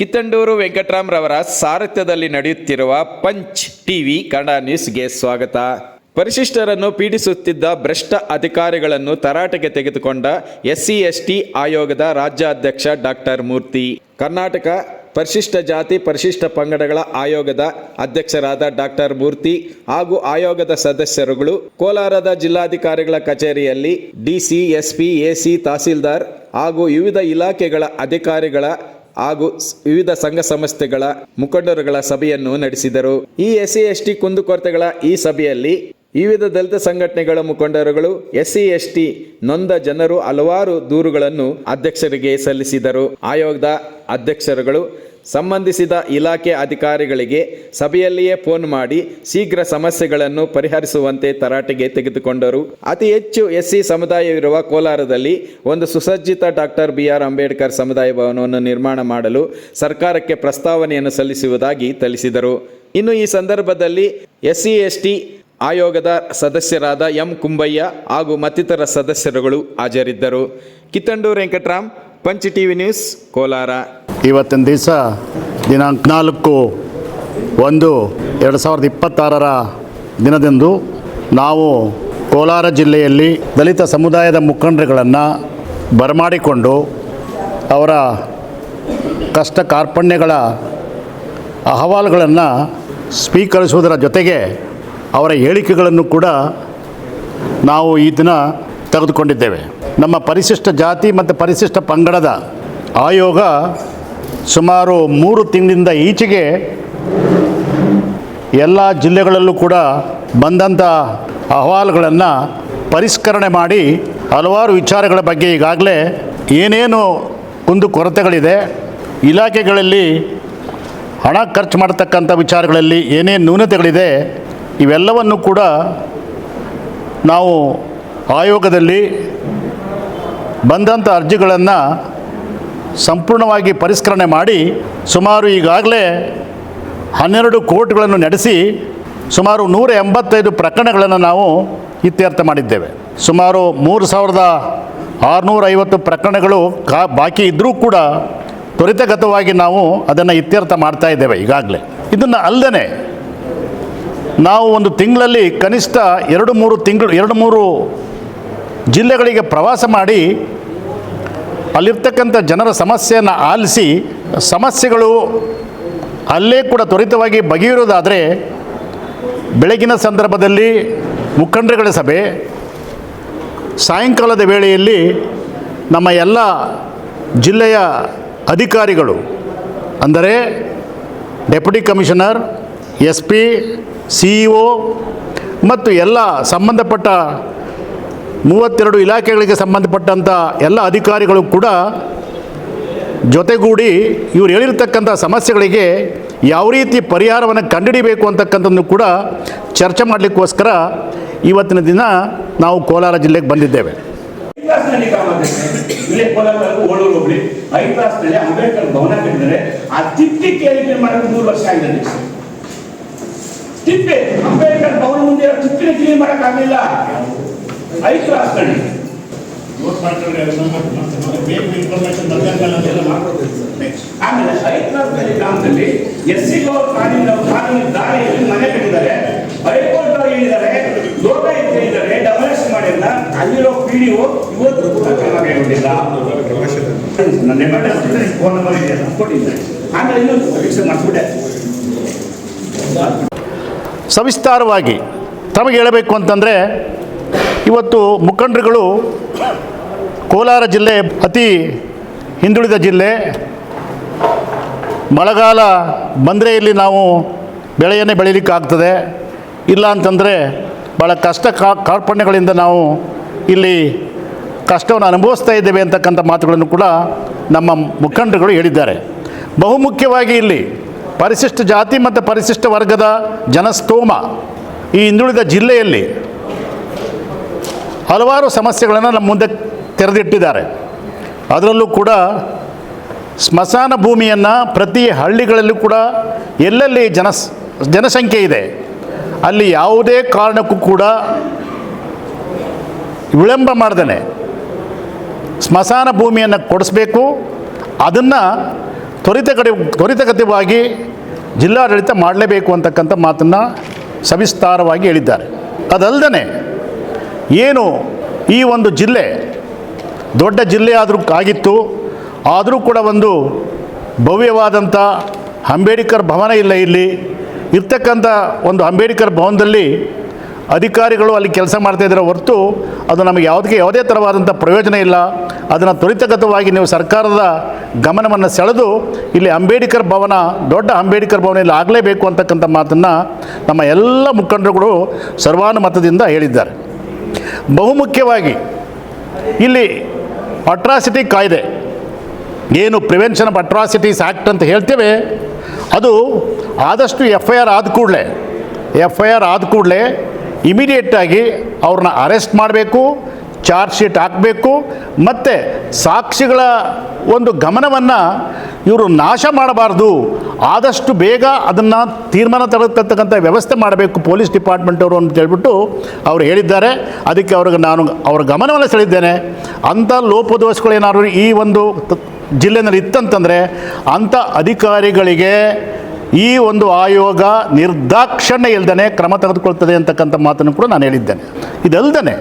ಕಿತ್ತಂಡೂರು ವೆಂಕಟರಾಮ್ರವರ ಸಾರಥ್ಯದಲ್ಲಿ ನಡೆಯುತ್ತಿರುವ punch TV Kannada ನ್ಯೂಸ್ಗೆ ಸ್ವಾಗತ. ಪರಿಶಿಷ್ಟರನ್ನು ಪೀಡಿಸುತ್ತಿದ್ದ ಭ್ರಷ್ಟ ಅಧಿಕಾರಿಗಳನ್ನು ತರಾಟೆಗೆ ತೆಗೆದುಕೊಂಡ ಎಸ್ಸಿ, ಎಸ್ಟಿ ಆಯೋಗದ ರಾಜ್ಯಾಧ್ಯಕ್ಷ ಡಾಕ್ಟರ್ ಮೂರ್ತಿ. ಕರ್ನಾಟಕ ಪರಿಶಿಷ್ಟ ಜಾತಿ ಪರಿಶಿಷ್ಟ ಪಂಗಡಗಳ ಆಯೋಗದ ಅಧ್ಯಕ್ಷರಾದ ಡಾಕ್ಟರ್ ಮೂರ್ತಿ ಹಾಗೂ ಆಯೋಗದ ಸದಸ್ಯರುಗಳು ಕೋಲಾರದ ಜಿಲ್ಲಾಧಿಕಾರಿಗಳ ಕಚೇರಿಯಲ್ಲಿ ಡಿಸಿ, ಎಸ್ಪಿ, ಎಸಿ ತಹಸೀಲ್ದಾರ್ ಹಾಗೂ ವಿವಿಧ ಇಲಾಖೆಗಳ ಅಧಿಕಾರಿಗಳ ಹಾಗೂ ವಿವಿಧ ಸಂಘ ಸಂಸ್ಥೆಗಳ ಮುಖಂಡರುಗಳ ಸಭೆಯನ್ನು ನಡೆಸಿದರು. ಈ ಎಸ್ಸಿ ಎಸ್ಟಿ ಕುಂದುಕೊರತೆಗಳ ಈ ಸಭೆಯಲ್ಲಿ ವಿವಿಧ ದಲಿತ ಸಂಘಟನೆಗಳ ಮುಖಂಡರುಗಳು, ಎಸ್ಸಿ ಎಸ್ಟಿ ನೊಂದ ಜನರು ಹಲವಾರು ದೂರುಗಳನ್ನು ಅಧ್ಯಕ್ಷರಿಗೆ ಸಲ್ಲಿಸಿದರು. ಆಯೋಗದ ಅಧ್ಯಕ್ಷರುಗಳು ಸಂಬಂಧಿಸಿದ ಇಲಾಖೆ ಅಧಿಕಾರಿಗಳಿಗೆ ಸಭೆಯಲ್ಲಿಯೇ ಫೋನ್ ಮಾಡಿ ಶೀಘ್ರ ಸಮಸ್ಯೆಗಳನ್ನು ಪರಿಹರಿಸುವಂತೆ ತರಾಟೆಗೆ ತೆಗೆದುಕೊಂಡರು. ಅತಿ ಹೆಚ್ಚು ಎಸ್ಸಿ ಸಮುದಾಯವಿರುವ ಕೋಲಾರದಲ್ಲಿ ಒಂದು ಸುಸಜ್ಜಿತ ಡಾಕ್ಟರ್ ಬಿ ಆರ್ ಅಂಬೇಡ್ಕರ್ ಸಮುದಾಯ ಭವನವನ್ನು ನಿರ್ಮಾಣ ಮಾಡಲು ಸರ್ಕಾರಕ್ಕೆ ಪ್ರಸ್ತಾವನೆಯನ್ನು ಸಲ್ಲಿಸುವುದಾಗಿ ತಿಳಿಸಿದರು. ಇನ್ನು ಈ ಸಂದರ್ಭದಲ್ಲಿ ಎಸ್ಸಿ, ಎಸ್ಟಿ ಆಯೋಗದ ಸದಸ್ಯರಾದ ಎಂ ಕುಂಬಯ್ಯ ಹಾಗೂ ಮತ್ತಿತರ ಸದಸ್ಯರುಗಳು ಹಾಜರಿದ್ದರು. Kittandur Venkatram Punch TV News, Kolar. ಇವತ್ತಿನ ದಿವಸ ದಿನಾಂಕ ನಾಲ್ಕು ಒಂದು ಎರಡು ಸಾವಿರದ ಇಪ್ಪತ್ತಾರರ ದಿನದಂದು ನಾವು ಕೋಲಾರ ಜಿಲ್ಲೆಯಲ್ಲಿ ದಲಿತ ಸಮುದಾಯದ ಮುಖಂಡರುಗಳನ್ನು ಬರಮಾಡಿಕೊಂಡು ಅವರ ಕಷ್ಟ ಕಾರ್ಪಣ್ಯಗಳ ಅಹವಾಲುಗಳನ್ನು ಸ್ವೀಕರಿಸುವುದರ ಜೊತೆಗೆ ಅವರ ಹೇಳಿಕೆಗಳನ್ನು ಕೂಡ ನಾವು ಈ ದಿನ ತೆಗೆದುಕೊಂಡಿದ್ದೇವೆ. ನಮ್ಮ ಪರಿಶಿಷ್ಟ ಜಾತಿ ಮತ್ತು ಪರಿಶಿಷ್ಟ ಪಂಗಡದ ಆಯೋಗ ಸುಮಾರು ಮೂರು ತಿಂಗಳಿಂದ ಈಚೆಗೆ ಎಲ್ಲ ಜಿಲ್ಲೆಗಳಲ್ಲೂ ಕೂಡ ಬಂದಂಥ ಅಹವಾಲುಗಳನ್ನು ಪರಿಷ್ಕರಣೆ ಮಾಡಿ ಹಲವಾರು ವಿಚಾರಗಳ ಬಗ್ಗೆ ಈಗಾಗಲೇ ಏನೇನು ಒಂದು ಕೊರತೆಗಳಿದೆ. ಇಲಾಖೆಗಳಲ್ಲಿ ಹಣ ಖರ್ಚು ಮಾಡತಕ್ಕಂಥ ವಿಚಾರಗಳಲ್ಲಿ ಏನೇನು ನ್ಯೂನತೆಗಳಿದೆ, ಇವೆಲ್ಲವನ್ನು ಕೂಡ ನಾವು ಆಯೋಗದಲ್ಲಿ ಬಂದಂಥ ಅರ್ಜಿಗಳನ್ನು ಸಂಪೂರ್ಣವಾಗಿ ಪರಿಷ್ಕರಣೆ ಮಾಡಿ ಸುಮಾರು ಈಗಾಗಲೇ ಹನ್ನೆರಡು ಕೋರ್ಟ್ಗಳನ್ನು ನಡೆಸಿ ಸುಮಾರು ನೂರ ಎಂಬತ್ತೈದು ಪ್ರಕರಣಗಳನ್ನು ನಾವು ಇತ್ಯರ್ಥ ಮಾಡಿದ್ದೇವೆ. ಸುಮಾರು ಮೂರು ಸಾವಿರದ ಆರುನೂರ ಐವತ್ತು ಪ್ರಕರಣಗಳು ಕಾ, ಬಾಕಿ ಇದ್ದರೂ ಕೂಡ ತ್ವರಿತಗತವಾಗಿ ನಾವು ಅದನ್ನು ಇತ್ಯರ್ಥ ಮಾಡ್ತಾ ಇದ್ದೇವೆ ಈಗಾಗಲೇ. ಇದನ್ನು ಅಲ್ಲದೆ ನಾವು ಒಂದು ತಿಂಗಳಲ್ಲಿ ಕನಿಷ್ಠ ಎರಡು ಮೂರು ತಿಂಗಳು, ಎರಡು ಮೂರು ಜಿಲ್ಲೆಗಳಿಗೆ ಪ್ರವಾಸ ಮಾಡಿ ಅಲ್ಲಿರ್ತಕ್ಕಂಥ ಜನರ ಸಮಸ್ಯೆಯನ್ನು ಆಲಿಸಿ ಸಮಸ್ಯೆಗಳು ಅಲ್ಲೇ ಕೂಡ ತ್ವರಿತವಾಗಿ ಬಗೆಯಿರೋದಾದರೆ ಬೆಳಗಿನ ಸಂದರ್ಭದಲ್ಲಿ ಮುಖಂಡರುಗಳ ಸಭೆ, ಸಾಯಂಕಾಲದ ವೇಳೆಯಲ್ಲಿ ನಮ್ಮ ಎಲ್ಲ ಜಿಲ್ಲೆಯ ಅಧಿಕಾರಿಗಳು, ಅಂದರೆ deputy commissioner S P C E ಮತ್ತು ಎಲ್ಲ ಸಂಬಂಧಪಟ್ಟ ಮೂವತ್ತೆರಡು ಇಲಾಖೆಗಳಿಗೆ ಸಂಬಂಧಪಟ್ಟಂಥ ಎಲ್ಲ ಅಧಿಕಾರಿಗಳು ಕೂಡ ಜೊತೆಗೂಡಿ ಇವರು ಹೇಳಿರ್ತಕ್ಕಂಥ ಸಮಸ್ಯೆಗಳಿಗೆ ಯಾವ ರೀತಿ ಪರಿಹಾರವನ್ನು ಕಂಡುಹಿಡಿಬೇಕು ಅಂತಕ್ಕಂಥದ್ದು ಕೂಡ ಚರ್ಚೆ ಮಾಡಲಿಕ್ಕೋಸ್ಕರ ಇವತ್ತಿನ ದಿನ ನಾವು ಕೋಲಾರ ಜಿಲ್ಲೆಗೆ ಬಂದಿದ್ದೇವೆ. ಹೋಗ್ಲಿ. ಕ್ಲಾಸ್ನಲ್ಲಿ ಅಂಬೇಡ್ಕರ್ ಭವನ ವರ್ಷ ಆಗಿದೆ ತಿಪ್ಪೆ ಮುಂದೆ ತಿಪ್ಪಿನ ಕ್ಲೀನ್ ಮಾಡಕ್ ಆಗಲಿಲ್ಲ ಐದು ಇನ್ಫಾರ್ಮೇಶನ್ ಆಮೇಲೆ ಗ್ರಾಮದಲ್ಲಿ ಎಸ್ ಸಿ ಗೌರ್ ಕಾನೂನು ಕಾನೂನು ದಾರಿಯಲ್ಲಿ ಮನೆ ಕಟ್ಟಿದ್ದಾರೆ ಹೈಕೋರ್ಟ್ ಹೇಳಿದ್ದಾರೆ ಲೋಕಾಯುಕ್ತ ಹೇಳಿದ್ದಾರೆ ಅಲ್ಲಿರೋ ಪಿ ಡಿ ಇವತ್ತು ಕೂಡ ಕ್ರಮ ಕೈಗೊಂಡಿಲ್ಲ ನನ್ನ ಎಮರ್ಜೆನ್ಸಿ ಫೋನ್ ನಂಬರ್ ಕೊಟ್ಟಿದ್ದಾರೆ ಆಮೇಲೆ ಇನ್ನೊಂದು ಪರೀಕ್ಷೆ ಮಾಡಿಸ್ಬಿಟ್ಟೆ. ಸವಿಸ್ತಾರವಾಗಿ ತಮಗೆ ಹೇಳಬೇಕು ಅಂತಂದರೆ ಇವತ್ತು ಮುಖಂಡರುಗಳು ಕೋಲಾರ ಜಿಲ್ಲೆ ಅತಿ ಹಿಂದುಳಿದ ಜಿಲ್ಲೆ. ಮಳೆಗಾಲ ಬಂದರೆ ಇಲ್ಲಿ ನಾವು ಬೆಳೆಯನ್ನೇ ಬೆಳೀಲಿಕ್ಕಾಗ್ತದೆ. ಇಲ್ಲ ಅಂತಂದರೆ ಭಾಳ ಕಷ್ಟ ಕಾರ್ಪಣ್ಯಗಳಿಂದ ನಾವು ಇಲ್ಲಿ ಕಷ್ಟವನ್ನು ಅನುಭವಿಸ್ತಾ ಇದ್ದೇವೆ ಅಂತಕ್ಕಂಥ ಮಾತುಗಳನ್ನು ಕೂಡ ನಮ್ಮ ಮುಖಂಡರುಗಳು ಹೇಳಿದ್ದಾರೆ. ಬಹುಮುಖ್ಯವಾಗಿ ಇಲ್ಲಿ ಪರಿಶಿಷ್ಟ ಜಾತಿ ಮತ್ತು ಪರಿಶಿಷ್ಟ ವರ್ಗದ ಜನಸ್ತೋಮ ಈ ಹಿಂದುಳಿದ ಜಿಲ್ಲೆಯಲ್ಲಿ ಹಲವಾರು ಸಮಸ್ಯೆಗಳನ್ನು ನಮ್ಮ ಮುಂದೆ ತೆರೆದಿಟ್ಟಿದ್ದಾರೆ. ಅದರಲ್ಲೂ ಕೂಡ ಸ್ಮಶಾನ ಭೂಮಿಯನ್ನು ಪ್ರತಿ ಹಳ್ಳಿಗಳಲ್ಲೂ ಕೂಡ ಎಲ್ಲೆಲ್ಲಿ ಜನ ಜನಸಂಖ್ಯೆ ಇದೆ, ಅಲ್ಲಿ ಯಾವುದೇ ಕಾರಣಕ್ಕೂ ಕೂಡ ವಿಳಂಬ ಮಾಡ್ದೇ ಸ್ಮಶಾನ ಭೂಮಿಯನ್ನು ಕೊಡಿಸ್ಬೇಕು, ಅದನ್ನು ತ್ವರಿತಗಡೆ, ತ್ವರಿತಗತಿವಾಗಿ ಜಿಲ್ಲಾಡಳಿತ ಮಾಡಲೇಬೇಕು ಅಂತಕ್ಕಂಥ ಮಾತನ್ನು ಸವಿಸ್ತಾರವಾಗಿ ಹೇಳಿದ್ದಾರೆ. ಅದಲ್ಲದೆ ಏನು ಈ ಒಂದು ಜಿಲ್ಲೆ ದೊಡ್ಡ ಜಿಲ್ಲೆ ಆದರೂ ಆಗಿತ್ತು, ಆದರೂ ಕೂಡ ಒಂದು ಭವ್ಯವಾದಂಥ ಅಂಬೇಡ್ಕರ್ ಭವನ ಇಲ್ಲ ಇಲ್ಲಿ. ಇರ್ತಕ್ಕಂಥ ಒಂದು ಅಂಬೇಡ್ಕರ್ ಭವನದಲ್ಲಿ ಅಧಿಕಾರಿಗಳು ಅಲ್ಲಿ ಕೆಲಸ ಮಾಡ್ತಾಯಿದ್ದಾರೆ ಹೊರತು ಅದು ನಮಗೆ ಯಾವುದಕ್ಕೆ ಯಾವುದೇ ಥರವಾದಂಥ ಪ್ರಯೋಜನ ಇಲ್ಲ. ಅದನ್ನು ತ್ವರಿತಗತವಾಗಿ ನೀವು ಸರ್ಕಾರದ ಗಮನವನ್ನು ಸೆಳೆದು ಇಲ್ಲಿ ಅಂಬೇಡ್ಕರ್ ಭವನ, ದೊಡ್ಡ ಅಂಬೇಡ್ಕರ್ ಭವನ ಇಲ್ಲಿ ಆಗಲೇಬೇಕು ಅಂತಕ್ಕಂಥ ಮಾತನ್ನು ನಮ್ಮ ಎಲ್ಲ ಮುಖಂಡರುಗಳು ಸರ್ವಾನುಮತದಿಂದ ಹೇಳಿದ್ದಾರೆ. ಬಹುಮುಖ್ಯವಾಗಿ ಇಲ್ಲಿ ಅಟ್ರಾಸಿಟಿ ಕಾಯ್ದೆ. ಏನು ಪ್ರಿವೆನ್ಷನ್ ಆಫ್ ಅಟ್ರಾಸಿಟೀಸ್ ಆ್ಯಕ್ಟ್ ಅಂತ ಹೇಳ್ತೇವೆ, ಅದು ಆದಷ್ಟು ಎಫ್ ಐ ಆರ್ ಆದ ಕೂಡಲೇ ಎಫ್ ಐ ಆರ್ ಆದ ಕೂಡಲೇ ಇಮಿಡಿಯೇಟಾಗಿ ಅವ್ರನ್ನ ಅರೆಸ್ಟ್ ಮಾಡಬೇಕು ಚಾರ್ಜ್ ಶೀಟ್ ಹಾಕಬೇಕು, ಮತ್ತು ಸಾಕ್ಷಿಗಳ ಒಂದು ಗಮನವನ್ನು ಇವರು ನಾಶ ಮಾಡಬಾರ್ದು. ಆದಷ್ಟು ಬೇಗ ಅದನ್ನು ತೀರ್ಮಾನ ತರತಕ್ಕಂಥ ವ್ಯವಸ್ಥೆ ಮಾಡಬೇಕು ಪೊಲೀಸ್ ಡಿಪಾರ್ಟ್ಮೆಂಟ್ ಅವರು ಅಂತ ಹೇಳ್ಬಿಟ್ಟು ಅವರು ಹೇಳಿದ್ದಾರೆ. ಅದಕ್ಕೆ ಅವ್ರಿಗೆ ನಾನು ಅವ್ರ ಗಮನವನ್ನು ಸೆಳೆದಿದ್ದೇನೆ. ಅಂಥ ಲೋಪದೋಷಗಳೇನಾದ್ರು ಈ ಒಂದು ಜಿಲ್ಲೆಯಲ್ಲಿ ಇತ್ತಂತಂದರೆ ಅಂಥ ಅಧಿಕಾರಿಗಳಿಗೆ ಈ ಒಂದು ಆಯೋಗ ನಿರ್ದಾಕ್ಷಣ್ಯ ಇಲ್ದೇ ಕ್ರಮ ತೆಗೆದುಕೊಳ್ತದೆ ಅಂತಕ್ಕಂಥ ಮಾತನ್ನು ಕೂಡ ನಾನು ಹೇಳಿದ್ದೇನೆ. ಇದಲ್ದೇ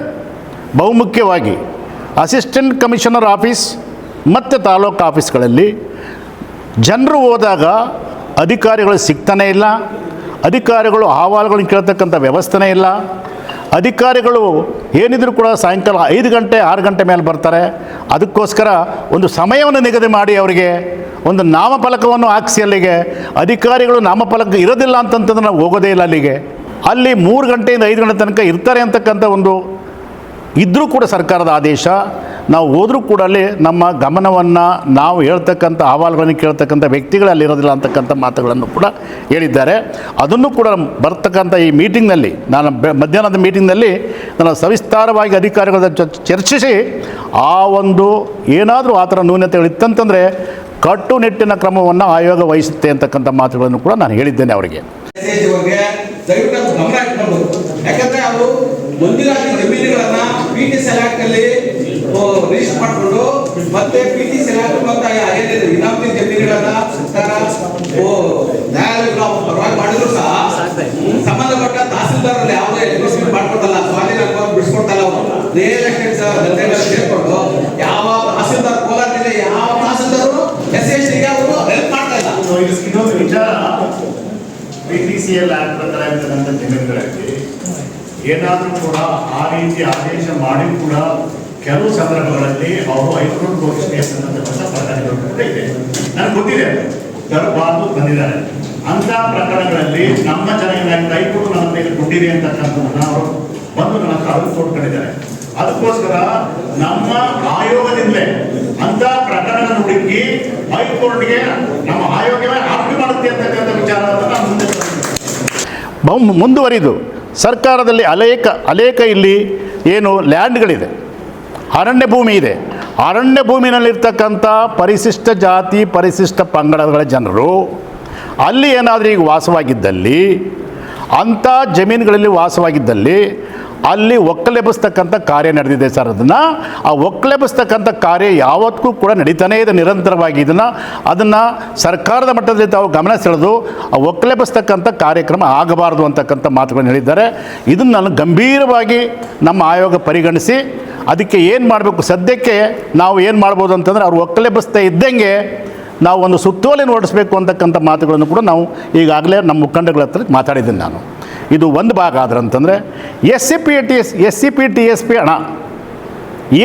ಬಹುಮುಖ್ಯವಾಗಿ ಅಸಿಸ್ಟೆಂಟ್ ಕಮಿಷನರ್ ಆಫೀಸ್ ಮತ್ತು ತಾಲೂಕು ಆಫೀಸ್ಗಳಲ್ಲಿ ಜನರು ಹೋದಾಗ ಅಧಿಕಾರಿಗಳು ಸಿಗ್ತಾನೇ ಇಲ್ಲ, ಅಧಿಕಾರಿಗಳು ಅಹವಾಲುಗಳನ್ನ ಕೇಳ್ತಕ್ಕಂಥ ವ್ಯವಸ್ಥೆನೇ ಇಲ್ಲ. ಅಧಿಕಾರಿಗಳು ಏನಿದ್ರು ಕೂಡ ಸಾಯಂಕಾಲ ಐದು ಗಂಟೆ, ಆರು ಗಂಟೆ ಮೇಲೆ ಬರ್ತಾರೆ. ಅದಕ್ಕೋಸ್ಕರ ಒಂದು ಸಮಯವನ್ನು ನಿಗದಿ ಮಾಡಿ ಅವರಿಗೆ ಒಂದು ನಾಮಫಲಕವನ್ನು ಹಾಕಿಸಿ ಅಲ್ಲಿಗೆ. ಅಧಿಕಾರಿಗಳು ನಾಮಫಲಕ ಇರೋದಿಲ್ಲ ಅಂತಂತಂದ್ರೆ ನಾವು ಹೋಗೋದೇ ಇಲ್ಲ ಅಲ್ಲಿಗೆ. ಅಲ್ಲಿ ಮೂರು ಗಂಟೆಯಿಂದ ಐದು ಗಂಟೆ ತನಕ ಇರ್ತಾರೆ ಅಂತಕ್ಕಂಥ ಒಂದು ಇದ್ದರೂ ಕೂಡ ಸರ್ಕಾರದ ಆದೇಶ, ನಾವು ಹೋದರೂ ಕೂಡ ಅಲ್ಲಿ ನಮ್ಮ ಗಮನವನ್ನು ನಾವು ಹೇಳ್ತಕ್ಕಂಥ ಅಹವಾಲುಗಳನ್ನು ಕೇಳ್ತಕ್ಕಂಥ ವ್ಯಕ್ತಿಗಳು ಅಲ್ಲಿರೋದಿಲ್ಲ ಅಂತಕ್ಕಂಥ ಮಾತುಗಳನ್ನು ಕೂಡ ಹೇಳಿದ್ದಾರೆ. ಅದನ್ನು ಕೂಡ ಬರ್ತಕ್ಕಂಥ ಈ ಮೀಟಿಂಗ್ನಲ್ಲಿ, ನಾನು ಮಧ್ಯಾಹ್ನದ ಮೀಟಿಂಗ್ನಲ್ಲಿ ನಾನು ಸವಿಸ್ತಾರವಾಗಿ ಅಧಿಕಾರಿಗಳ ಚರ್ಚಿಸಿ ಆ ಒಂದು ಏನಾದರೂ ಆ ಥರ ನ್ಯೂನತೆಗಳು ಇತ್ತಂತಂದರೆ ಕಟ್ಟುನಿಟ್ಟಿನ ಕ್ರಮವನ್ನು ಆಯೋಗ ವಹಿಸುತ್ತೆ ಅಂತಕ್ಕಂಥ ಮಾತುಗಳನ್ನು ಕೂಡ ನಾನು ಹೇಳಿದ್ದೇನೆ ಅವರಿಗೆ. ಯಾಕಂದರೆ ಅವರು ಪಿ ಟಿ ಅಲ್ಲಿ ರಿಜಿಸ್ಟರ್ ಮಾಡ್ಕೊಂಡು ಮತ್ತೆ ಪಿ ಟಿ ಸೆಲಾಕ್ ಮತ್ತೆ ಏನಿದೆ ಇನಾಮತಿ ಜಮೀನುಗಳನ್ನ ಸರ್ಕಾರ ಓ, ನ್ಯಾಯಾಲಯಗಳು ಪರವಾಗಿ ಮಾಡಿದ್ರು ಸಹ ಸಂಬಂಧಪಟ್ಟ ತಹಸೀಲ್ದಾರ್ ಯಾವುದೇ ಎನ್ಫೋರ್ಸ್ಮೆಂಟ್ ಮಾಡ್ಕೊಡಲ್ಲ ಸ್ವಾಧೀನ ಬಿಡಿಸ್ಕೊಡ್ತಲ್ಲ ಅವರು. ರಿಯಲ್ ಎಸ್ಟೇಟ್ ದಂಧೆಗಳು ಸೇರ್ಕೊಂಡು ಯಾವ ತಹಸೀಲ್ದಾರ್ ಕೋಲಾಟಿದೆ ಯಾವ ತಹಸೀಲ್ದಾರು ಎಸ್ ಎಸ್ ಟಿಗೆ ಅವರು ಹೆಲ್ಪ್ ಮಾಡ್ತಾ ಇಲ್ಲ ಇನ್ನೊಂದು ವಿಚಾರ. P T C L act ಪ್ರಕಾರ ಇರ್ತಕ್ಕಂಥ ಏನಾದರೂ ಕೂಡ ಆ ರೀತಿ ಆದೇಶ ಮಾಡಿ ಕೂಡ ಕೆಲವು ಸಂದರ್ಭಗಳಲ್ಲಿ ಅವರು ಹೈಕೋರ್ಟ್ ಘೋಷಣೆ ಸಂಬಂಧಪಟ್ಟ ಪ್ರಕರಣಗಳು ಕೂಡ ಇದೆ. ನನಗೆ ಗೊತ್ತಿದೆ. ತರಬಾರ್ದು ಬಂದಿದ್ದಾರೆ. ಅಂತ ಪ್ರಕರಣಗಳಲ್ಲಿ ನಮ್ಮ ಜನ ಹೈಕೋರ್ಟ್ ನನ್ನ ಮೇಲೆ ಕೊಟ್ಟಿದೆ ಅಂತಕ್ಕಂಥದ್ದನ್ನ ಅವರು ಬಂದು ನನ್ನ ಕಾಲು ಕೊಟ್ಕೊಂಡಿದ್ದಾರೆ ಅದಕ್ಕೋಸ್ಕರ ನಮ್ಮ ಆಯೋಗದಿಂದಲೇ ಅಂತ ಪ್ರಕರಣಗಳನ್ನು ಹುಡುಕಿ ಹೈಕೋರ್ಟ್ಗೆ ನಮ್ಮ ಆಯೋಗವೇ ಆರ್ಪಿ ಮಾಡುತ್ತೆ ಅಂತಕ್ಕಂಥ ವಿಚಾರವನ್ನು ನಾನು ಮುಂದೆ ಮುಂದುವರಿದು. ಸರ್ಕಾರದಲ್ಲಿ ಅನೇಕ ಅನೇಕ ಇಲ್ಲಿ ಏನು ಲ್ಯಾಂಡ್ಗಳಿದೆ. ಅರಣ್ಯ ಭೂಮಿ ಇದೆ. ಅರಣ್ಯ ಭೂಮಿನಲ್ಲಿರ್ತಕ್ಕಂಥ ಪರಿಶಿಷ್ಟ ಜಾತಿ, ಪರಿಶಿಷ್ಟ ಪಂಗಡಗಳ ಜನರು ಅಲ್ಲಿ ಏನಾದರೂ ಈಗ ವಾಸವಾಗಿದ್ದಲ್ಲಿ, ಅಂಥ ಜಮೀನುಗಳಲ್ಲಿ ವಾಸವಾಗಿದ್ದಲ್ಲಿ ಅಲ್ಲಿ ಒಕ್ಕಲೆಬ್ಬಿಸ್ತಕ್ಕಂಥ ಕಾರ್ಯ ನಡೆದಿದೆ ಸರ್ ಅದನ್ನು. ಆ ಒಕ್ಕಲೆಬ್ಬಿಸ್ತಕ್ಕಂಥ ಕಾರ್ಯ ಯಾವತ್ತೂ ಕೂಡ ನಡೀತಾನೇ ಇದೆ, ನಿರಂತರವಾಗಿ ಇದನ್ನು. ಅದನ್ನು ಸರ್ಕಾರದ ಮಟ್ಟದಲ್ಲಿ ತಾವು ಗಮನ ಸೆಳೆದು ಆ ಒಕ್ಕಲೆಬ್ಬಿಸ್ತಕ್ಕಂಥ ಕಾರ್ಯಕ್ರಮ ಆಗಬಾರದು ಅಂತಕ್ಕಂಥ ಮಾತುಗಳನ್ನು ಹೇಳಿದ್ದಾರೆ. ಇದನ್ನು ನಾನು ಗಂಭೀರವಾಗಿ ನಮ್ಮ ಆಯೋಗ ಪರಿಗಣಿಸಿ, ಅದಕ್ಕೆ ಏನು ಮಾಡಬೇಕು, ಸದ್ಯಕ್ಕೆ ನಾವು ಏನು ಮಾಡ್ಬೋದು ಅಂತಂದರೆ ಅವ್ರು ಒಕ್ಕಲೆಬ್ಬಿಸ್ತಾ ಇದ್ದಂಗೆ ನಾವು ಒಂದು ಸುತ್ತೋಲೆ ನೋಡಿಸ್ಬೇಕು ಅಂತಕ್ಕಂಥ ಮಾತುಗಳನ್ನು ಕೂಡ ನಾವು ಈಗಾಗಲೇ ನಮ್ಮ ಮುಖಂಡಗಳ ಹತ್ರ ಮಾತಾಡಿದ್ದೀನಿ ನಾನು. ಇದು ಒಂದು ಭಾಗ ಆದ್ರೆ ಅಂತಂದರೆ S C P T S S C P T S P ಹಣ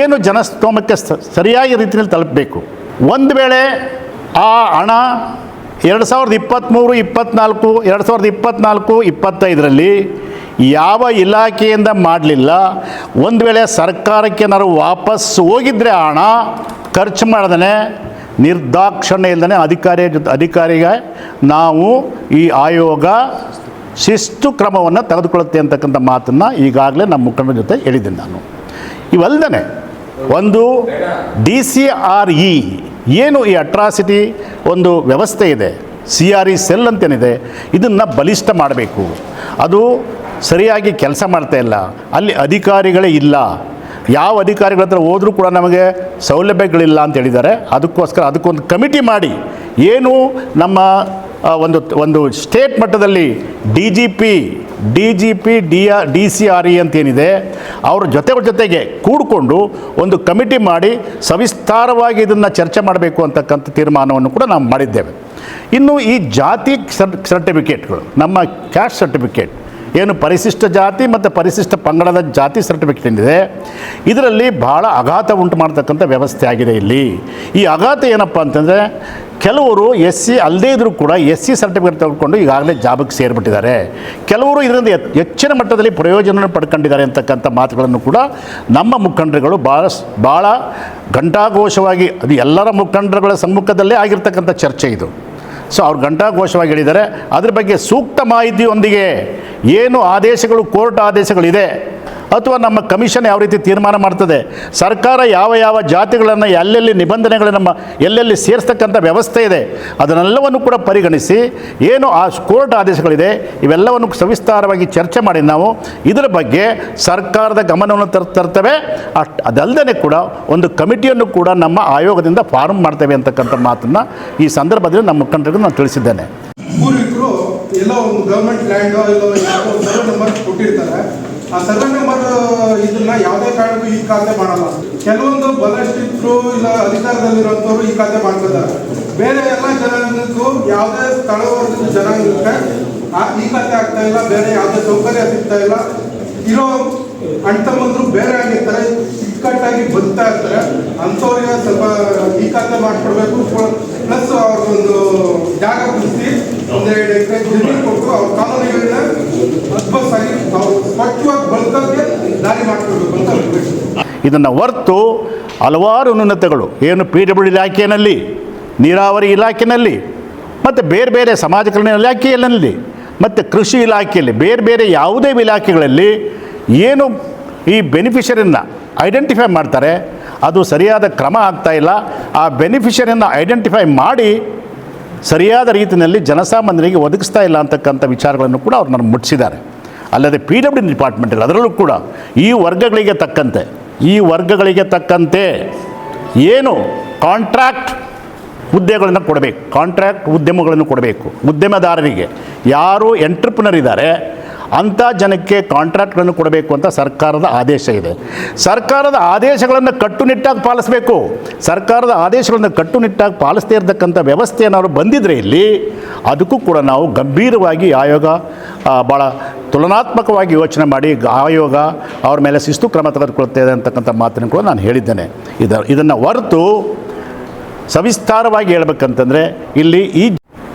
ಏನು ಜನಸ್ತೋಮಕ್ಕೆ ಸರಿಯಾಗಿ ರೀತಿಯಲ್ಲಿ ತಲುಪಬೇಕು. ಒಂದು ವೇಳೆ ಆ ಹಣ ಎರಡು ಸಾವಿರದ ಇಪ್ಪತ್ತ್ಮೂರು ಇಪ್ಪತ್ತ್ನಾಲ್ಕು ಎರಡು ಸಾವಿರದ ಇಪ್ಪತ್ತ್ನಾಲ್ಕು ಇಪ್ಪತ್ತೈದರಲ್ಲಿ ಯಾವ ಇಲಾಖೆಯಿಂದ ಮಾಡಲಿಲ್ಲ, ಒಂದು ವೇಳೆ ಸರ್ಕಾರಕ್ಕೆ ಏನಾದ್ರು ವಾಪಸ್ ಹೋಗಿದ್ರೆ ಆ ಹಣ ಖರ್ಚು ಮಾಡ್ದೇ ನಿರ್ದಾಕ್ಷಣ್ಯ ಇಲ್ಲದೇ ಅಧಿಕಾರಿಯ ಜೊತೆ ಅಧಿಕಾರಿಗೆ ನಾವು ಈ ಆಯೋಗ ಶಿಸ್ತು ಕ್ರಮವನ್ನು ತೆಗೆದುಕೊಳ್ಳುತ್ತೆ ಅಂತಕ್ಕಂಥ ಮಾತನ್ನು ಈಗಾಗಲೇ ನಮ್ಮ ಮುಖಂಡರ ಜೊತೆ ಹೇಳಿದ್ದೀನಿ ನಾನು. ಇವಲ್ದೇ ಒಂದು ಡಿ ಸಿ ಆರ್ ಇ ಏನು ಈ ಅಟ್ರಾಸಿಟಿ ಒಂದು ವ್ಯವಸ್ಥೆ ಇದೆ, ಸಿ ಆರ್ ಇ ಸೆಲ್ ಅಂತೇನಿದೆ, ಇದನ್ನು ಬಲಿಷ್ಠ ಮಾಡಬೇಕು. ಅದು ಸರಿಯಾಗಿ ಕೆಲಸ ಮಾಡ್ತಾ ಇಲ್ಲ, ಅಲ್ಲಿ ಅಧಿಕಾರಿಗಳೇ ಇಲ್ಲ. ಯಾವ ಅಧಿಕಾರಿಗಳ ಹತ್ರ ಹೋದರೂ ಕೂಡ ನಮಗೆ ಸೌಲಭ್ಯಗಳಿಲ್ಲ ಅಂತ ಹೇಳಿದ್ದಾರೆ. ಅದಕ್ಕೋಸ್ಕರ ಅದಕ್ಕೊಂದು ಕಮಿಟಿ ಮಾಡಿ, ಏನು ನಮ್ಮ ಒಂದು ಒಂದು ಸ್ಟೇಟ್ ಮಟ್ಟದಲ್ಲಿ D G P, D G P, D R D C R E ಅಂತೇನಿದೆ, ಅವ್ರ ಜೊತೆ ಜೊತೆಗೆ ಕೂಡಿಕೊಂಡು ಒಂದು ಕಮಿಟಿ ಮಾಡಿ ಸವಿಸ್ತಾರವಾಗಿ ಇದನ್ನು ಚರ್ಚೆ ಮಾಡಬೇಕು ಅಂತಕ್ಕಂಥ ತೀರ್ಮಾನವನ್ನು ಕೂಡ ನಾವು ಮಾಡಿದ್ದೇವೆ. ಇನ್ನು ಈ ಜಾತಿ ಸರ್, ಸರ್ಟಿಫಿಕೇಟ್ಗಳು, ನಮ್ಮ ಕ್ಯಾಸ್ಟ್ ಸರ್ಟಿಫಿಕೇಟ್, ಏನು ಪರಿಶಿಷ್ಟ ಜಾತಿ ಮತ್ತು ಪರಿಶಿಷ್ಟ ಪಂಗಡದ ಜಾತಿ ಸರ್ಟಿಫಿಕೇಟ್ ಏನಿದೆ, ಇದರಲ್ಲಿ ಭಾಳ ಆಘಾತ ಉಂಟು ಮಾಡ್ತಕ್ಕಂಥ ವ್ಯವಸ್ಥೆ ಆಗಿದೆ ಇಲ್ಲಿ. ಈ ಆಘಾತ ಏನಪ್ಪ ಅಂತಂದರೆ ಕೆಲವರು ಎಸ್ ಸಿ ಅಲ್ಲದೇ ಇದ್ದರೂ ಕೂಡ ಎಸ್ ಸಿ ಸರ್ಟಿಫಿಕೇಟ್ ತೆಗೆದುಕೊಂಡು ಈಗಾಗಲೇ ಜಾಬಕ್ಕೆ ಸೇರಿಬಿಟ್ಟಿದ್ದಾರೆ. ಕೆಲವರು ಇದರಿಂದ ಹೆಚ್ಚಿನ ಮಟ್ಟದಲ್ಲಿ ಪ್ರಯೋಜನ ಪಡ್ಕೊಂಡಿದ್ದಾರೆ ಅಂತಕ್ಕಂಥ ಮಾತುಗಳನ್ನು ಕೂಡ ನಮ್ಮ ಮುಖಂಡರುಗಳು ಭಾಳ ಭಾಳ ಘಂಟಾಘೋಷವಾಗಿ, ಅದು ಎಲ್ಲರ ಮುಖಂಡರುಗಳ ಸಮ್ಮುಖದಲ್ಲೇ ಆಗಿರ್ತಕ್ಕಂಥ ಚರ್ಚೆ ಇದು. ಸೊ ಅವ್ರು ಘಂಟಾಘೋಷವಾಗಿ ಹೇಳಿದ್ದಾರೆ. ಅದ್ರ ಬಗ್ಗೆ ಸೂಕ್ತ ಮಾಹಿತಿಯೊಂದಿಗೆ ಏನು ಆದೇಶಗಳು, ಕೋರ್ಟ್ ಆದೇಶಗಳಿದೆ ಅಥವಾ ನಮ್ಮ ಕಮಿಷನ್ ಯಾವ ರೀತಿ ತೀರ್ಮಾನ ಮಾಡ್ತದೆ? ಸರ್ಕಾರ ಯಾವ ಯಾವ ಜಾತಿಗಳನ್ನು ಎಲ್ಲೆಲ್ಲಿ ನಿಬಂಧನೆಗಳು ನಮ್ಮ ಎಲ್ಲೆಲ್ಲಿ ಸೇರಿಸ್ತಕ್ಕಂಥ ವ್ಯವಸ್ಥೆ ಇದೆ, ಅದನ್ನೆಲ್ಲವನ್ನು ಕೂಡ ಪರಿಗಣಿಸಿ ಏನು ಆ ಕೋರ್ಟ್ ಆದೇಶಗಳಿದೆ, ಇವೆಲ್ಲವನ್ನು ಸವಿಸ್ತಾರವಾಗಿ ಚರ್ಚೆ ಮಾಡಿ ನಾವು ಇದರ ಬಗ್ಗೆ ಸರ್ಕಾರದ ಗಮನವನ್ನು ತರ್, ತರ್ತೇವೆ. ಅಷ್ಟು ಅದಲ್ಲದೆ ಕೂಡ ಒಂದು ಕಮಿಟಿಯನ್ನು ಕೂಡ ನಮ್ಮ ಆಯೋಗದಿಂದ ಫಾರ್ಮ್ ಮಾಡ್ತೇವೆ ಅಂತಕ್ಕಂಥ ಮಾತನ್ನು ಈ ಸಂದರ್ಭದಲ್ಲಿ ನಮ್ಮ ಮುಖಂಡರಿಗೆ ನಾನು ತಿಳಿಸಿದ್ದೇನೆ. ಎಲ್ಲೋ ಒಂದು ಗವರ್ಮೆಂಟ್ ಲ್ಯಾಂಡ್ ಎಲ್ಲೋ ಕೊಟ್ಟಿರ್ತಾರೆ. ಆ ಸರ್ವೆ ನಂಬರ್ ಇದನ್ನ ಯಾವುದೇ ಕಾರಣಕ್ಕೂ ಈ ಖಾತೆ ಮಾಡಲ್ಲ. ಕೆಲವೊಂದು ಬಲಷ್ಟಿದ್ರು ಇಲ್ಲ ಅಧಿಕಾರದಲ್ಲಿರುವಂತವ್ರು ಈ ಖಾತೆ ಮಾಡ್ತಿದ್ದಾರೆ. ಬೇರೆ ಎಲ್ಲ ಜನಾಂಗಕ್ಕೂ ಯಾವುದೇ ತಳವರ್ಗದ ಜನಾಂಗಕ್ಕೆ ಆ ಈ ಖಾತೆ ಆಗ್ತಾ ಇಲ್ಲ, ಬೇರೆ ಯಾವುದೇ ಸೌಕರ್ಯ ಸಿಗ್ತಾ ಇಲ್ಲ. ಇರೋ ಅಣ್ತಮ್ಮಂದ್ರು ಬೇರೆ ಆಗಿರ್ತಾರೆ, ಇಕ್ಕಟ್ಟಾಗಿ ಬದುಕ್ತಾ ಇರ್ತಾರೆ. ಅಂಥವ್ರಿಗೆ ಸ್ವಲ್ಪ ಈ ಖಾತೆ ಮಾಡ್ಕೊಡ್ಬೇಕು. ಪ್ಲಸ್ ಅವ್ರಿಗೊಂದು ಜಾಗ ಕುಡಿಸಿ ಒಂದೆರಡು ಎಕರೆ ಜಮೀನು ಕೊಟ್ಟು ಅವ್ರ ಕಾನೂನುಗಳನ್ನ ಅದ್ಭುತವಾಗಿ ಅವ್ರು ಸ್ವಚ್ಛವಾಗಿ ಬದುಕೋಕ್ಕೆ ದಾರಿ ಮಾಡಿಕೊಡ್ಬೇಕು ಅಂತ ಹೇಳ್ಬೇಕು ಇದನ್ನು ಹೊರ್ತು ಹಲವಾರು ನ್ಯೂನತೆಗಳು. ಏನು ಪಿ ಡಬ್ಲ್ಯೂ ಇಲಾಖೆಯಲ್ಲಿ, ನೀರಾವರಿ ಇಲಾಖೆಯಲ್ಲಿ, ಮತ್ತು ಬೇರೆ ಬೇರೆ ಸಮಾಜ ಕಲ್ಯಾಣ ಇಲಾಖೆಯಲ್ಲಿ, ಮತ್ತು ಕೃಷಿ ಇಲಾಖೆಯಲ್ಲಿ, ಬೇರೆ ಬೇರೆ ಯಾವುದೇ ಇಲಾಖೆಗಳಲ್ಲಿ ಏನು ಈ ಬೆನಿಫಿಷರಿಯನ್ನು ಐಡೆಂಟಿಫೈ ಮಾಡ್ತಾರೆ, ಅದು ಸರಿಯಾದ ಕ್ರಮ ಆಗ್ತಾಯಿಲ್ಲ ಆ ಬೆನಿಫಿಷರಿಯನ್ನು ಐಡೆಂಟಿಫೈ ಮಾಡಿ ಸರಿಯಾದ ರೀತಿಯಲ್ಲಿ ಜನಸಾಮಾನ್ಯರಿಗೆ ಒದಗಿಸ್ತಾ ಇಲ್ಲ ಅಂತಕ್ಕಂಥ ವಿಚಾರಗಳನ್ನು ಕೂಡ ಅವ್ರು ನನಗೆ ಮುಟ್ಟಿಸಿದ್ದಾರೆ. ಅಲ್ಲದೆ ಪಿ ಡಬ್ಲ್ಯೂ ಡಿಪಾರ್ಟ್ಮೆಂಟಲ್ಲಿ ಅದರಲ್ಲೂ ಕೂಡ ಈ ವರ್ಗಗಳಿಗೆ ತಕ್ಕಂತೆ ಈ ವರ್ಗಗಳಿಗೆ ತಕ್ಕಂತೆ ಏನು ಕಾಂಟ್ರಾಕ್ಟ್ ಹುದ್ದೆಗಳನ್ನು ಕೊಡಬೇಕು. ಕಾಂಟ್ರಾಕ್ಟ್ ಉದ್ಯಮಗಳನ್ನು ಕೊಡಬೇಕು. ಉದ್ಯಮದಾರರಿಗೆ ಯಾರು ಎಂಟ್ರಪ್ರನರ್ ಇದ್ದಾರೆ ಅಂಥ ಜನಕ್ಕೆ ಕಾಂಟ್ರಾಕ್ಟ್ಗಳನ್ನು ಕೊಡಬೇಕು ಅಂತ ಸರ್ಕಾರದ ಆದೇಶ ಇದೆ. ಸರ್ಕಾರದ ಆದೇಶಗಳನ್ನು ಕಟ್ಟುನಿಟ್ಟಾಗಿ ಪಾಲಿಸಬೇಕು. ಸರ್ಕಾರದ ಆದೇಶಗಳನ್ನು ಕಟ್ಟುನಿಟ್ಟಾಗಿ ಪಾಲಿಸದೇ ಇರತಕ್ಕಂಥ ವ್ಯವಸ್ಥೆ ಏನಾದ್ರು ಬಂದಿದ್ರೆ ಇಲ್ಲಿ ಅದಕ್ಕೂ ಕೂಡ ನಾವು ಗಂಭೀರವಾಗಿ ಆಯೋಗ ಭಾಳ ತುಲನಾತ್ಮಕವಾಗಿ ಯೋಚನೆ ಮಾಡಿ ಆಯೋಗ ಅವ್ರ ಮೇಲೆ ಶಿಸ್ತು ಕ್ರಮ ತೆಗೆದುಕೊಳ್ತೇವೆ ಅಂತಕ್ಕಂಥ ಮಾತನ್ನು ಕೂಡ ನಾನು ಹೇಳಿದ್ದೇನೆ. ಇದ, ಇದನ್ನು ಹೊರತು ಸವಿಸ್ತಾರವಾಗಿ ಹೇಳ್ಬೇಕಂತಂದರೆ ಇಲ್ಲಿ ಈ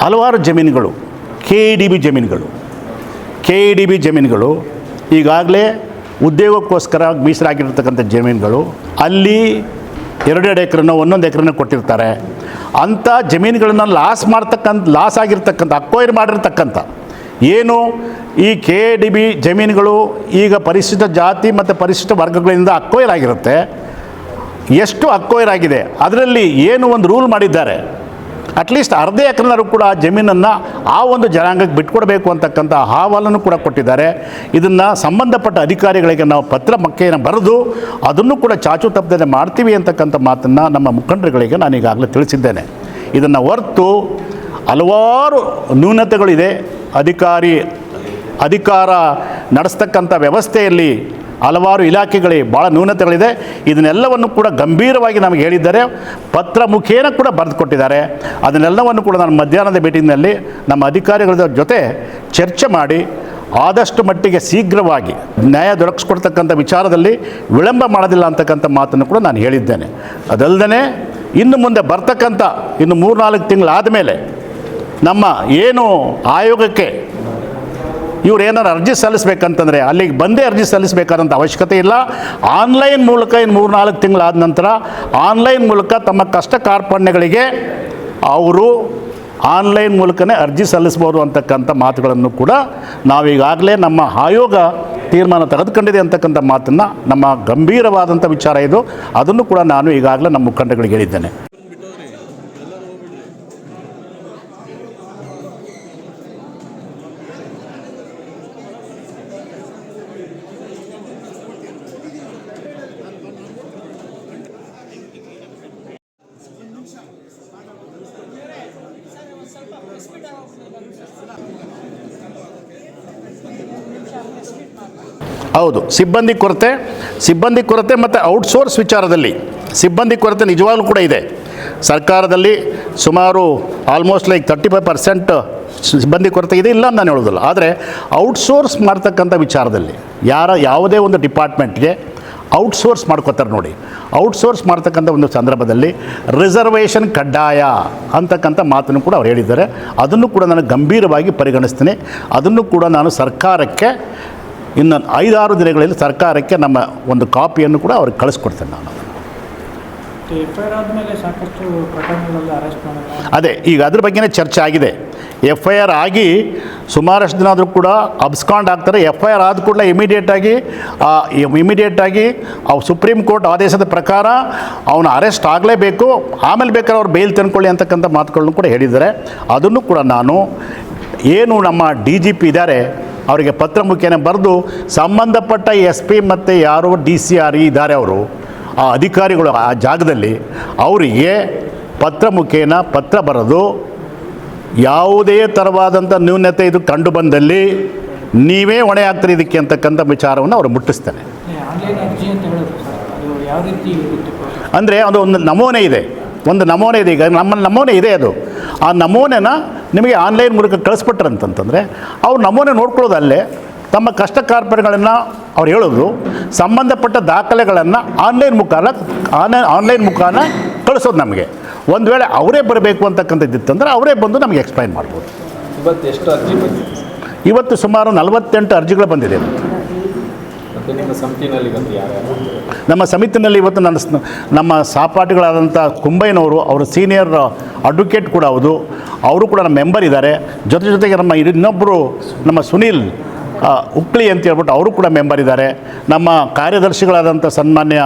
ಹಲವಾರು ಜಮೀನುಗಳು ಕೆ ಡಿ ಬಿ ಜಮೀನುಗಳು ಕೆ ಡಿ ಬಿ ಜಮೀನುಗಳು ಈಗಾಗಲೇ ಉದ್ಯೋಗಕ್ಕೋಸ್ಕರ ಮೀಸಲಾಗಿರ್ತಕ್ಕಂಥ ಜಮೀನುಗಳು ಅಲ್ಲಿ ಎರಡೆರಡು ಎಕರೆನೋ ಒಂದೊಂದು ಎಕರೆನೋ ಕೊಟ್ಟಿರ್ತಾರೆ. ಅಂಥ ಜಮೀನುಗಳನ್ನು ಲಾಸ್ ಮಾಡ್ತಕ್ಕಂಥ ಲಾಸ್ ಆಗಿರ್ತಕ್ಕಂಥ ಅಕ್ವೈರ್ ಮಾಡಿರ್ತಕ್ಕಂಥ ಏನು ಈ ಕೆ ಡಿ ಬಿ ಜಮೀನುಗಳು ಈಗ ಪರಿಶಿಷ್ಟ ಜಾತಿ ಮತ್ತು ಪರಿಶಿಷ್ಟ ವರ್ಗಗಳಿಂದ ಅಕ್ವೈರ್ ಆಗಿರುತ್ತೆ. ಎಷ್ಟು ಅಕ್ವೈರ್ ಆಗಿದೆ? ಅದರಲ್ಲಿ ಏನು ಒಂದು ರೂಲ್ ಮಾಡಿದ್ದಾರೆ? ಅಟ್ಲೀಸ್ಟ್ ಅರ್ಧ ಎಕರೆನರು ಕೂಡ ಜಮೀನನ್ನು ಆ ಒಂದು ಜನಾಂಗಕ್ಕೆ ಬಿಟ್ಕೊಡಬೇಕು ಅಂತಕ್ಕಂಥ ಅಹವಾಲನ್ನು ಕೂಡ ಕೊಟ್ಟಿದ್ದಾರೆ. ಇದನ್ನು ಸಂಬಂಧಪಟ್ಟ ಅಧಿಕಾರಿಗಳಿಗೆ ನಾವು ಪತ್ರ ಮಕ್ಕೆಯನ್ನು ಬರೆದು ಅದನ್ನು ಕೂಡ ಚಾಚು ತಪ್ಪದೆ ಮಾಡ್ತೀವಿ ಅಂತಕ್ಕಂಥ ಮಾತನ್ನು ನಮ್ಮ ಮುಖಂಡರುಗಳಿಗೆ ನಾನು ಈಗಾಗಲೇ ತಿಳಿಸಿದ್ದೇನೆ. ಇದನ್ನು ಹೊರತು ಹಲವಾರು ನ್ಯೂನತೆಗಳಿದೆ. ಅಧಿಕಾರಿ, ಅಧಿಕಾರ ನಡೆಸ್ತಕ್ಕಂಥ ವ್ಯವಸ್ಥೆಯಲ್ಲಿ ಹಲವಾರು ಇಲಾಖೆಗಳಿಗೆ ಭಾಳ ನ್ಯೂನತೆಗಳಿದೆ. ಇದನ್ನೆಲ್ಲವನ್ನು ಕೂಡ ಗಂಭೀರವಾಗಿ ನಮಗೆ ಹೇಳಿದ್ದಾರೆ. ಪತ್ರ ಮುಖೇನ ಕೂಡ ಬರೆದು ಕೊಟ್ಟಿದ್ದಾರೆ. ಅದನ್ನೆಲ್ಲವನ್ನು ಕೂಡ ನಾನು ಮಧ್ಯಾಹ್ನದ ಮೀಟಿಂಗ್ನಲ್ಲಿ ನಮ್ಮ ಅಧಿಕಾರಿಗಳ ಜೊತೆ ಚರ್ಚೆ ಮಾಡಿ ಆದಷ್ಟು ಮಟ್ಟಿಗೆ ಶೀಘ್ರವಾಗಿ ನ್ಯಾಯ ದೊರಕಿಸ್ಕೊಡ್ತಕ್ಕಂಥ ವಿಚಾರದಲ್ಲಿ ವಿಳಂಬ ಮಾಡೋದಿಲ್ಲ ಅಂತಕ್ಕಂಥ ಮಾತನ್ನು ಕೂಡ ನಾನು ಹೇಳಿದ್ದೇನೆ. ಅದಲ್ಲದೆ ಇನ್ನು ಮುಂದೆ ಬರ್ತಕ್ಕಂಥ ಇನ್ನು ಮೂರ್ನಾಲ್ಕು ತಿಂಗಳಾದ ಮೇಲೆ ನಮ್ಮ ಏನು ಆಯೋಗಕ್ಕೆ ಇವ್ರು ಏನಾರು ಅರ್ಜಿ ಸಲ್ಲಿಸ್ಬೇಕಂತಂದರೆ ಅಲ್ಲಿಗೆ ಬಂದೇ ಅರ್ಜಿ ಸಲ್ಲಿಸಬೇಕಾದಂಥ ಅವಶ್ಯಕತೆ ಇಲ್ಲ. ಆನ್ಲೈನ್ ಮೂಲಕ ಇನ್ನು ಮೂರು ನಾಲ್ಕು ತಿಂಗಳಾದ ನಂತರ ಆನ್ಲೈನ್ ಮೂಲಕ ತಮ್ಮ ಕಷ್ಟ ಕಾರ್ಪಣ್ಯಗಳಿಗೆ ಅವರು ಆನ್ಲೈನ್ ಮೂಲಕನೇ ಅರ್ಜಿ ಸಲ್ಲಿಸ್ಬೋದು ಅಂತಕ್ಕಂಥ ಮಾತುಗಳನ್ನು ಕೂಡ ನಾವೀಗಾಗಲೇ ನಮ್ಮ ಆಯೋಗ ತೀರ್ಮಾನ ತೆಗೆದುಕೊಂಡಿದೆ ಅಂತಕ್ಕಂಥ ಮಾತನ್ನು ನಮ್ಮ ಗಂಭೀರವಾದಂಥ ವಿಚಾರ ಇದು. ಅದನ್ನು ಕೂಡ ನಾನು ಈಗಾಗಲೇ ನಮ್ಮ ಮುಖಂಡಗಳಿಗೆ ಹೇಳಿದ್ದೇನೆ. ಹೌದು. ಸಿಬ್ಬಂದಿ ಕೊರತೆ ಸಿಬ್ಬಂದಿ ಕೊರತೆ ಮತ್ತು ಔಟ್ಸೋರ್ಸ್ ವಿಚಾರದಲ್ಲಿ ಸಿಬ್ಬಂದಿ ಕೊರತೆ ನಿಜವಾಗ್ಲೂ ಕೂಡ ಇದೆ. ಸರ್ಕಾರದಲ್ಲಿ ಸುಮಾರು almost like thirty five percent ಸಿಬ್ಬಂದಿ ಕೊರತೆ ಇದೆ ಇಲ್ಲ ಅಂತ ನಾನು ಹೇಳೋದಿಲ್ಲ ಆದರೆ ಔಟ್ಸೋರ್ಸ್ ಮಾಡ್ತಕ್ಕಂಥ ವಿಚಾರದಲ್ಲಿ ಯಾರ, ಯಾವುದೇ ಒಂದು ಡಿಪಾರ್ಟ್ಮೆಂಟ್ಗೆ ಔಟ್ಸೋರ್ಸ್ ಮಾಡ್ಕೋತಾರೆ ನೋಡಿ. ಔಟ್ಸೋರ್ಸ್ ಮಾಡ್ತಕ್ಕಂಥ ಒಂದು ಸಂದರ್ಭದಲ್ಲಿ ರಿಸರ್ವೇಷನ್ ಕಡ್ಡಾಯ ಅಂತಕ್ಕಂಥ ಮಾತನ್ನು ಕೂಡ ಅವ್ರು ಹೇಳಿದ್ದಾರೆ. ಅದನ್ನು ಕೂಡ ನಾನು ಗಂಭೀರವಾಗಿ ಪರಿಗಣಿಸ್ತೀನಿ. ಅದನ್ನು ಕೂಡ ನಾನು ಸರ್ಕಾರಕ್ಕೆ ಇನ್ನು ಐದಾರು ದಿನಗಳಲ್ಲಿ ಸರ್ಕಾರಕ್ಕೆ ನಮ್ಮ ಒಂದು ಕಾಪಿಯನ್ನು ಕೂಡ ಅವ್ರಿಗೆ ಕಳಿಸ್ಕೊಡ್ತೇನೆ ನಾನು. ಅದೇ ಈಗ ಅದ್ರ ಬಗ್ಗೆನೇ ಚರ್ಚೆ ಆಗಿದೆ. ಎಫ್ ಐ ಆರ್ ಆಗಿ ಸುಮಾರಷ್ಟು ದಿನ ಆದರೂ ಕೂಡ ಅಬ್ಸ್ಕಾಂಡ್ ಆಗ್ತಾರೆ. ಎಫ್ ಐ ಆರ್ ಆದ ಕೂಡಲೇ ಇಮಿಡಿಯೇಟಾಗಿ ಇಮಿಡಿಯೇಟಾಗಿ ಅವು ಸುಪ್ರೀಂ ಕೋರ್ಟ್ ಆದೇಶದ ಪ್ರಕಾರ ಅವನು ಅರೆಸ್ಟ್ ಆಗಲೇಬೇಕು. ಆಮೇಲೆ ಬೇಕಾದ್ರೆ ಅವ್ರು ಬೇಲ್ ತಂದ್ಕೊಳ್ಳಿ ಅಂತಕ್ಕಂಥ ಮಾತುಗಳನ್ನು ಕೂಡ ಹೇಳಿದ್ದಾರೆ. ಅದನ್ನು ಕೂಡ ನಾನು ಏನು ನಮ್ಮ ಡಿ ಜಿ ಪಿ ಇದ್ದಾರೆ ಅವರಿಗೆ ಪತ್ರ ಮುಖೇನ ಬರೆದು ಸಂಬಂಧಪಟ್ಟ ಎಸ್ ಪಿ ಮತ್ತು ಯಾರು ಡಿ ಸಿ ಆರ್ ಇದ್ದಾರೆ ಅವರು ಆ ಅಧಿಕಾರಿಗಳು ಆ ಜಾಗದಲ್ಲಿ ಅವರಿಗೆ ಪತ್ರ ಮುಖೇನ ಪತ್ರ ಬರೆದು ಯಾವುದೇ ಥರವಾದಂಥ ನ್ಯೂನತೆ ಇದು ಕಂಡು ಬಂದಲ್ಲಿ ನೀವೇ ಹೊಣೆ ಆಗ್ತೀರಿ ಇದಕ್ಕೆ ಅಂತಕ್ಕಂಥ ವಿಚಾರವನ್ನು ಅವರು ಮುಟ್ಟಿಸ್ತಾರೆ. ಅಂದರೆ ಅದು ಒಂದು ನಮೂನೆ ಇದೆ ಒಂದು ನಮೂನೆ ಇದೆ ಈಗ ನಮ್ಮ ನಮೂನೆ ಇದೆ ಅದು. ಆ ನಮೂನೆನ ನಿಮಗೆ ಆನ್ಲೈನ್ ಮೂಲಕ ಕಳಿಸ್ಬಿಟ್ರಂತಂತಂದರೆ ಅವ್ರು ನಮೂನೆ ನೋಡ್ಕೊಳ್ಳೋದು ಅಲ್ಲೇ ತಮ್ಮ ಕಷ್ಟ ಕಾರ್ಪಣ್ಯಗಳನ್ನು ಅವ್ರು ಹೇಳೋದು ಸಂಬಂಧಪಟ್ಟ ದಾಖಲೆಗಳನ್ನು ಆನ್ಲೈನ್ ಮುಖಾನ ಆನ್ಲೈನ್ ಆನ್ಲೈನ್ ಮುಖಾನ ಕಳಿಸೋದು ನಮಗೆ. ಒಂದು ವೇಳೆ ಅವರೇ ಬರಬೇಕು ಅಂತಕ್ಕಂಥದ್ದಿತ್ತಂದ್ರೆ ಅವರೇ ಬಂದು ನಮಗೆ ಎಕ್ಸ್ಪ್ಲೈನ್ ಮಾಡ್ಬೋದು. ಇವತ್ತು ಎಷ್ಟು ಅರ್ಜಿ ಇವತ್ತು ಸುಮಾರು ನಲವತ್ತೆಂಟು ಅರ್ಜಿಗಳು ಬಂದಿದೆ ನಿಮ್ಮ ಸಮಿತಿನಲ್ಲಿ ಬಂದು ಯಾರ್ಯಾರು ನಮ್ಮ ಸಮಿತಿನಲ್ಲಿ ಇವತ್ತು ನನ್ನ ನಮ್ಮ ಸಹಪಾಠಿಗಳಾದಂಥ ಕುಂಬೈನವರು ಅವರ ಸೀನಿಯರ್ ಅಡ್ವೊಕೇಟ್ ಕೂಡ ಹೌದು. ಅವರು ಕೂಡ ನಮ್ಮ ಮೆಂಬರ್ ಇದ್ದಾರೆ. ಜೊತೆ ಜೊತೆಗೆ ನಮ್ಮ ಇನ್ನೊಬ್ಬರು ನಮ್ಮ ಸುನೀಲ್ ಉಕ್ಳಿ ಅಂತ ಹೇಳ್ಬಿಟ್ಟು ಅವರು ಕೂಡ ಮೆಂಬರ್ ಇದ್ದಾರೆ. ನಮ್ಮ ಕಾರ್ಯದರ್ಶಿಗಳಾದಂಥ ಸನ್ಮಾನ್ಯ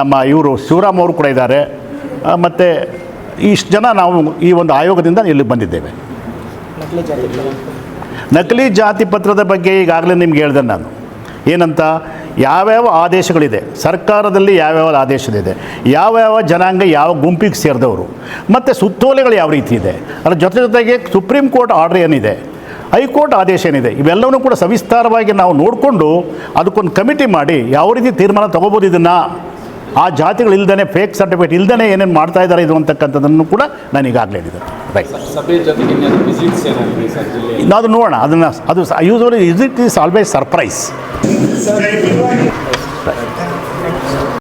ನಮ್ಮ ಇವರು ಶಿವರಾಮ್ ಅವರು ಕೂಡ ಇದ್ದಾರೆ. ಮತ್ತು ಇಷ್ಟು ಜನ ನಾವು ಈ ಒಂದು ಆಯೋಗದಿಂದ ಇಲ್ಲಿ ಬಂದಿದ್ದೇವೆ. ನಕಲಿ ಜಾತಿ ಪತ್ರದ ಬಗ್ಗೆ ಈಗಾಗಲೇ ನಿಮ್ಗೆ ಹೇಳಿದೆ ನಾನು. ಏನಂತ? ಯಾವ್ಯಾವ ಆದೇಶಗಳಿದೆ? ಸರ್ಕಾರದಲ್ಲಿ ಯಾವ್ಯಾವ ಆದೇಶಗಳಿದೆ? ಯಾವ್ಯಾವ ಜನಾಂಗ ಯಾವ ಗುಂಪಿಗೆ ಸೇರಿದವರು? ಮತ್ತು ಸುತ್ತೋಲೆಗಳು ಯಾವ ರೀತಿ ಇದೆ? ಅದರ ಜೊತೆ ಜೊತೆಗೆ ಸುಪ್ರೀಂ ಕೋರ್ಟ್ ಆರ್ಡರ್ ಏನಿದೆ? ಹೈಕೋರ್ಟ್ ಆದೇಶ ಏನಿದೆ? ಇವೆಲ್ಲವನ್ನೂ ಕೂಡ ಸವಿಸ್ತಾರವಾಗಿ ನಾವು ನೋಡಿಕೊಂಡು ಅದಕ್ಕೊಂದು ಕಮಿಟಿ ಮಾಡಿ ಯಾವ ರೀತಿ ತೀರ್ಮಾನ ತೊಗೋಬೋದು ಇದನ್ನು? ಆ ಜಾತಿಗಳು ಇಲ್ದೇ ಫೇಕ್ ಸರ್ಟಿಫಿಕೇಟ್ ಇಲ್ದೇ ಏನೇನು ಮಾಡ್ತಾ ಇದ್ದಾರೆ ಇದು ಅಂತಕ್ಕಂಥದ್ದನ್ನು ಕೂಡ ನಾನು ಈಗಾಗಲೇ ಹೇಳಿದೆ. ರೈಟ್ ನಾವು ಅದು ನೋಡೋಣ ಅದನ್ನು ಅದು use is it is always surprise sir